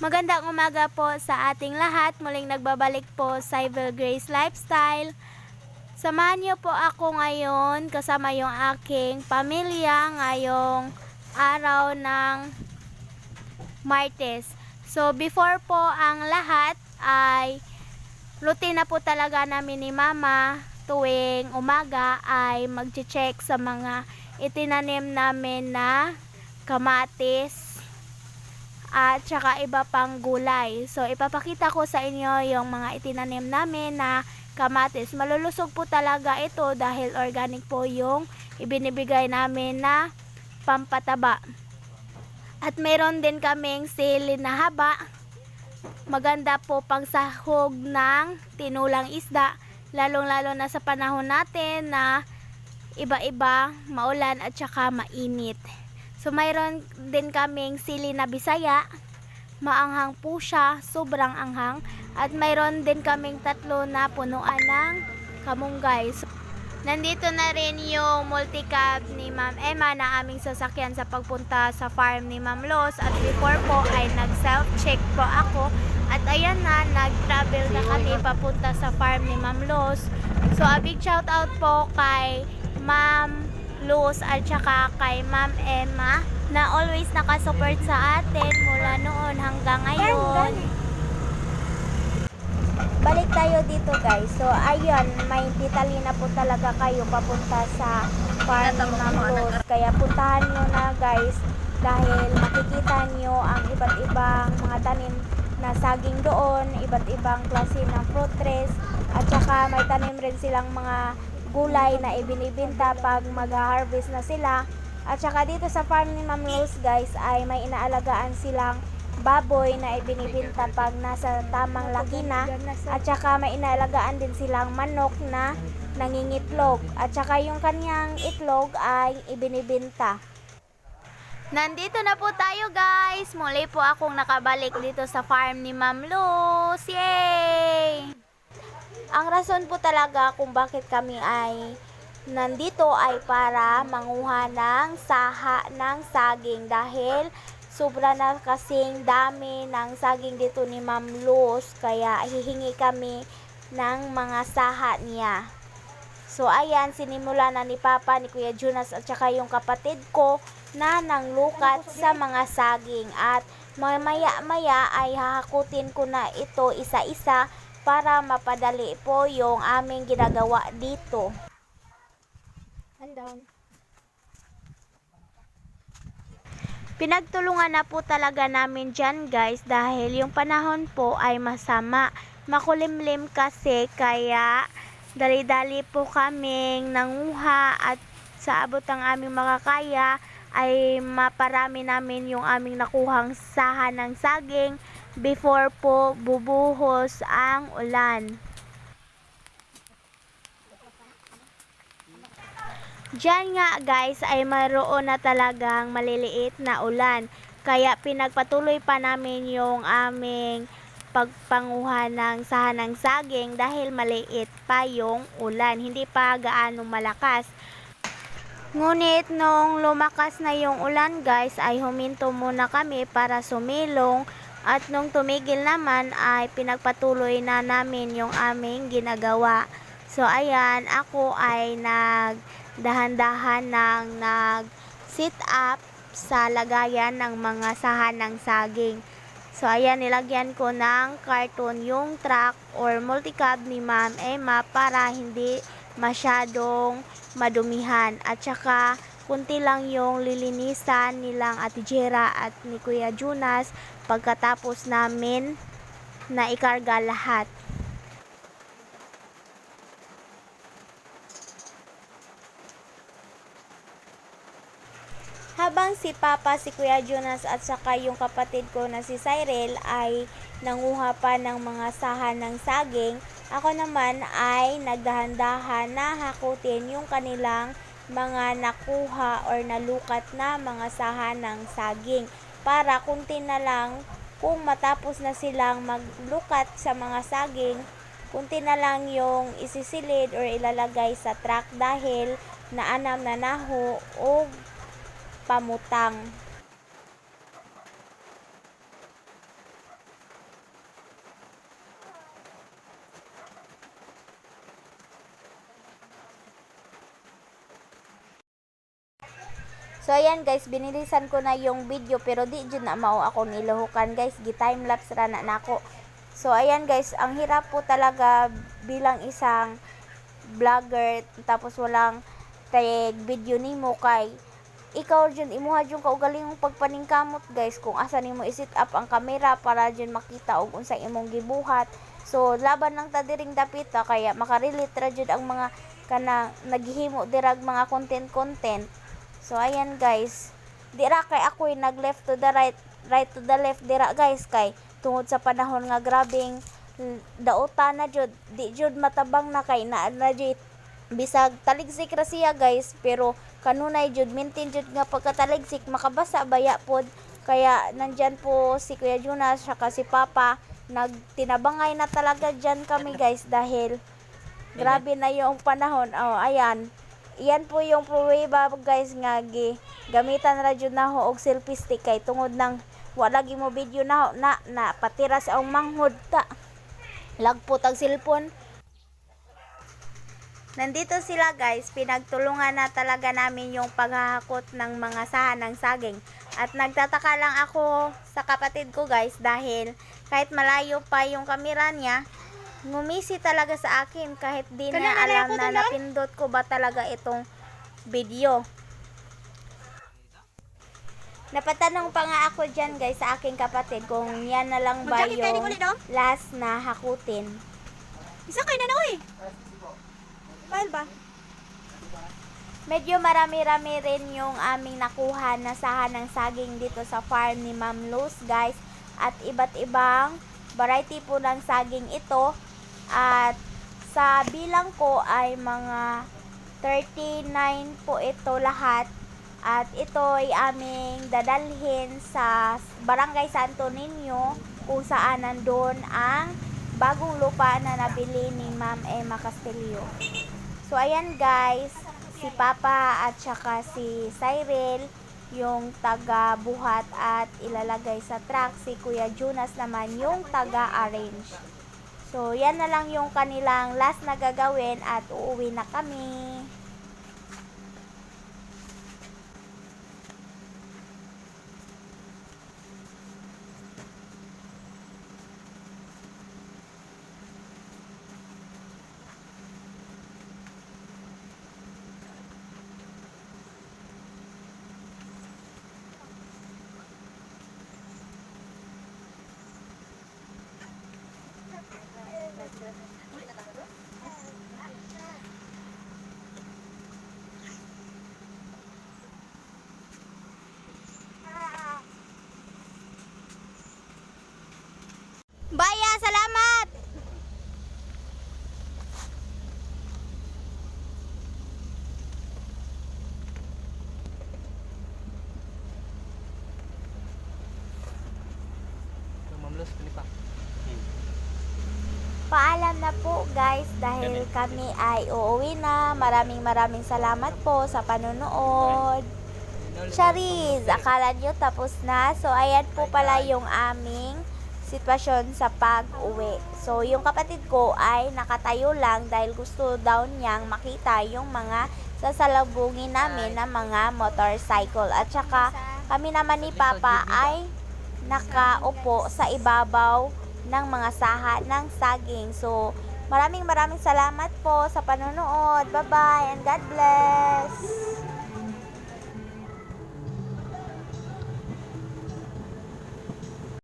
Magandang umaga po sa ating lahat. Muling nagbabalik po sa Evil Grace Lifestyle. Samahan niyo po ako ngayon kasama yung aking pamilya ngayong araw ng Martes. So before po ang lahat ay routine na po talaga namin ni Mama tuwing umaga ay magche-check sa mga itinanim namin na kamatis at saka iba pang gulay. So, ipapakita ko sa inyo yung mga itinanim namin na kamatis. Malulusog po talaga ito dahil organic po yung ibinibigay namin na pampataba. At meron din kaming sili na haba. Maganda po pang sahog ng tinulang isda. Lalong-lalo na sa panahon natin na iba-iba, maulan at saka mainit. So mayroon din kaming sili na bisaya. Maanghang po siya, sobrang anghang. At mayroon din kaming tatlo na punuan ng kamunggay. So, nandito na rin yung multicab ni Ma'am Emma na aming sasakyan sa pagpunta sa farm ni Ma'am Los. At before po ay nag-self-check po ako. At ayan na, nag-travel na kami papunta sa farm ni Ma'am Los. So a big shout out po kay Ma'am Luz at saka kay Ma'am Emma na always nakasupport sa atin mula noon hanggang ngayon. Balik tayo dito guys. So ayun, may titali na po talaga kayo papunta sa farm ni Ma'am Luz. Kaya puntahan nyo na guys dahil makikita nyo ang iba't ibang mga tanim na saging doon, iba't ibang klase ng fruit trees at saka may tanim rin silang mga gulay na ibinibinta pag mag-harvest na sila. At saka dito sa farm ni Ma'am Rose guys ay may inaalagaan silang baboy na ibinibinta pag nasa tamang laki na. At saka may inaalagaan din silang manok na nangingitlog. At saka yung kanyang itlog ay ibinibinta. Nandito na po tayo guys. Muli po akong nakabalik dito sa farm ni Ma'am Luz. Yay! Ang rason po talaga kung bakit kami ay nandito ay para manguha ng saha ng saging dahil sobra na kasing dami ng saging dito ni Ma'am Luz kaya hihingi kami ng mga saha niya. So ayan, sinimula na ni Papa, ni Kuya Jonas at saka yung kapatid ko na nanglukat sa mga saging at mamaya-maya ay hahakutin ko na ito isa-isa para mapadali po yung aming ginagawa dito. Andown. Pinagtulungan na po talaga namin dyan guys dahil yung panahon po ay masama. Makulimlim kasi kaya dali-dali po kaming nanguha at sa abot ng aming makakaya ay maparami namin yung aming nakuhang sahan ng saging before po bubuhos ang ulan. Diyan nga guys ay mayroon na talagang maliliit na ulan. Kaya pinagpatuloy pa namin yung aming pagpanguha ng sahanang saging dahil maliit pa yung ulan. Hindi pa gaanong malakas. Ngunit nung lumakas na yung ulan guys ay huminto muna kami para sumilong at nung tumigil naman ay pinagpatuloy na namin yung aming ginagawa. So ayan, ako ay nag dahan-dahan ng nag sit up sa lagayan ng mga sahan ng saging. So ayan, nilagyan ko ng carton yung truck or multicab ni Ma'am Emma para hindi masyadong madumihan. At saka kunti lang yung lilinisan nilang Ate Jera at ni Kuya Jonas pagkatapos namin na ikarga lahat. Habang si Papa, si Kuya Jonas at saka yung kapatid ko na si Cyril ay nanguha pa ng mga sahan ng saging, ako naman ay nagdahan-dahan na hakutin yung kanilang mga nakuha or nalukat na mga sahan ng saging para kunti na lang kung matapos na silang maglukat sa mga saging, kunti na lang yung isisilid or ilalagay sa truck dahil naanam na naho o pamutang. So ayan guys, binilisan ko na yung video pero di jud na mao ako niluhukan guys. Gi time lapse ra na nako. So ayan guys, ang hirap po talaga bilang isang vlogger tapos walang tag video nimo kay ikaw dyan, imuha dyan kaugaling yung pagpaningkamot guys kung asa nimo i-set up ang kamera para dyan makita og unsa imong gibuhat so laban lang ta diring dapita kaya makarelate ra dyan ang mga kanang naghihimo dirag mga content content so ayan guys. Dira kay ako'y nag left to the right right to the left. Dira guys kay tungod sa panahon nga grabing dauta na jud di jud matabang na kay na na jud bisag taligsik ra siya guys. Pero kanunay jud maintain jud nga pagkataligsik makabasa baya pod? Kaya nandyan po si Kuya Jonas saka si Papa. Nagtinabangay na talaga dyan kami guys dahil grabe na yung panahon. Oh ayan Iyan po yung pruweba guys nga gi gamitan ra jud na ho og selfie stick kay tungod nang wala gi mo video na ho, na na patira sa ang manghod ta. Lagpot ang cellphone. Nandito sila guys, pinagtulungan na talaga namin yung paghahakot ng mga sahan ng saging. At nagtataka lang ako sa kapatid ko guys dahil kahit malayo pa yung kamera niya, ngumisi talaga sa akin kahit di Kanya na na alam na doon, napindot ko ba talaga itong video. Napatanong pa nga ako dyan guys sa aking kapatid kung yan na lang ba di yung ulit, no? last na hakutin. Isa kayo na na, oy. File ba? Medyo marami-rami rin yung aming nakuha na sahan ng saging dito sa farm ni Ma'am Luz, guys. At iba't ibang variety po ng saging ito. At sa bilang ko ay mga 39 po ito lahat. At ito ay aming dadalhin sa Barangay Santo Niño kung saan nandun ang bagong lupa na nabili ni Ma'am Emma Castillo. So, ayan guys, si Papa at saka si Cyril, yung taga-buhat at ilalagay sa truck. Si Kuya Jonas naman yung taga-arrange. So, yan na lang yung kanilang last na gagawin at uuwi na kami. Baya, salamat! Ma'am Luz, pili pa. Paalam na po guys dahil kami ay uuwi na. Maraming maraming salamat po sa panonood. Charis, akala nyo tapos na. So, ayan po pala yung aming sitwasyon sa pag-uwi. So, yung kapatid ko ay nakatayo lang dahil gusto daw niyang makita yung mga sasalubungin namin na mga motorcycle. At saka, kami naman ni Papa ay nakaupo sa ibabaw ng mga saha ng saging. So, maraming maraming salamat po sa panonood. Bye-bye and God bless!